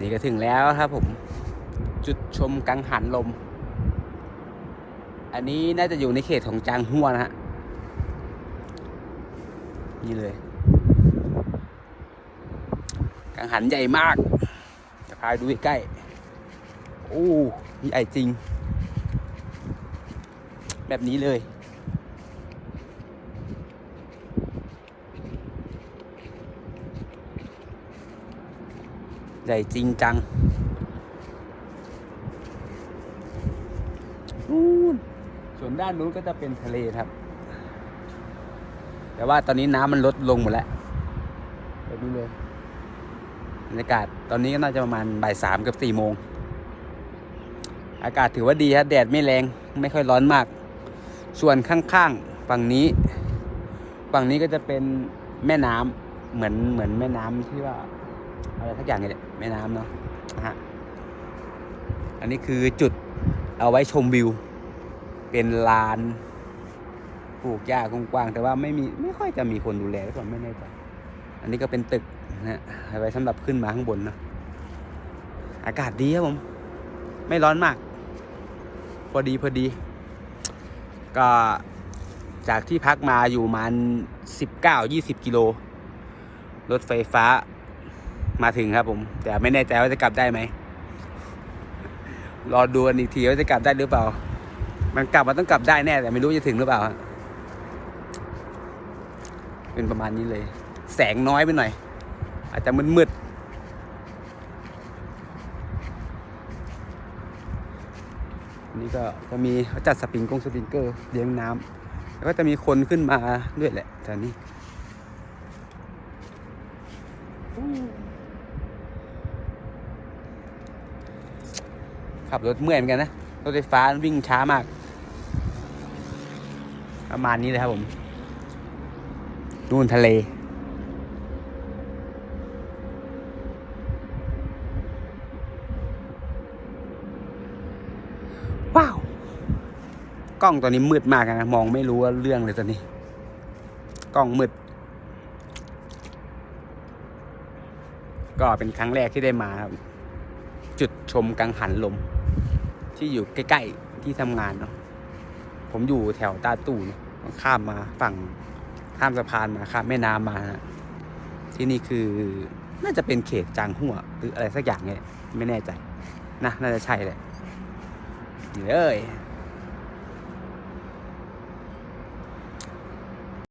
นี่ก็ถึงแล้วครับผม จุดชมกังหันลม อันนี้น่าจะอยู่ในเขตของจางหัวนะฮะ นี่เลย กังหันใหญ่มาก พาไปดูใกล้โอ้ใหญ่จริง แบบนี้เลย ใหญ่จริงจังนู่นส่วนด้านนู้นก็จะเป็นทะเลครับ แต่ว่าตอนนี้น้ำมันลดลงหมดแล้วไปดูเลย บรรยากาศตอนนี้ก็น่าจะประมาณบ่ายสามกับสี่โมง อากาศถือว่าดีครับแดดไม่แรงไม่ค่อยร้อนมาก ส่วนข้างๆฝั่งนี้ ฝั่งนี้ก็จะเป็นแม่น้ำเหมือนเหมือนแม่น้ำที่ว่าอะไรทักอย่างนี่แหละแม่น้ำเนาะนะฮะอันนี้คือจุดเอาไว้ชมวิว เป็นลานปลูกหญ้ากว้างๆแต่ว่าไม่มีไม่ค่อยจะมีคนดูแลหรือเปล่าไม่แน่ใจอันนี้ก็เป็นตึก นะไว้สำหรับขึ้นมาข้างบนเนอะอากาศดีครับผม ไม่ร้อนมาก พอดีพอดี ก็จากที่พักมาอยู่ประมันสิบเก้ายี่สิบกิโล รถไฟฟ้ามาถึงครับผม แต่ไม่แน่ใจว่าจะกลับได้ไหม รอดูกันอีกทีว่าจะกลับได้หรือเปล่า มันกลับมันต้องกลับได้แน่ แต่ไม่รู้จะถึงหรือเปล่า เป็นประมาณนี้เลย แสงน้อยไปหน่อย อาจจะมืดๆนนี้ก็จะมีเขาจัดสปริงกงสปริงเกอร์เลี้ยงน้ำแล้วก็จะมีคนขึ้นมาด้วยแหละแถวนี้ขับรถเมื่อยเหมือนกันนะ รถไฟฟ้าวิ่งช้ามาก ประมาณนี้เลยครับผม นู่นทะเล ว้าว กล้องตัวนี้มืดมากนะมองไม่รู้ว่าเรื่องเลยตอนนี้ กล้องมืด ก็เป็นครั้งแรกที่ได้มาครับ จุดชมกังหันลม ที่อยู่ใกล้ๆที่ทำงานเนาะผมอยู่แถวตาตู่เนอะข้ามมาฝั่งข้ามสะพานมาข้ามแม่น้ำมาฮะที่นี่คือน่าจะเป็นเขตจางหัวหรืออะไรสักอย่างเนี่ยไม่แน่ใจ นะ น่าจะใช่แหละ นี่เลย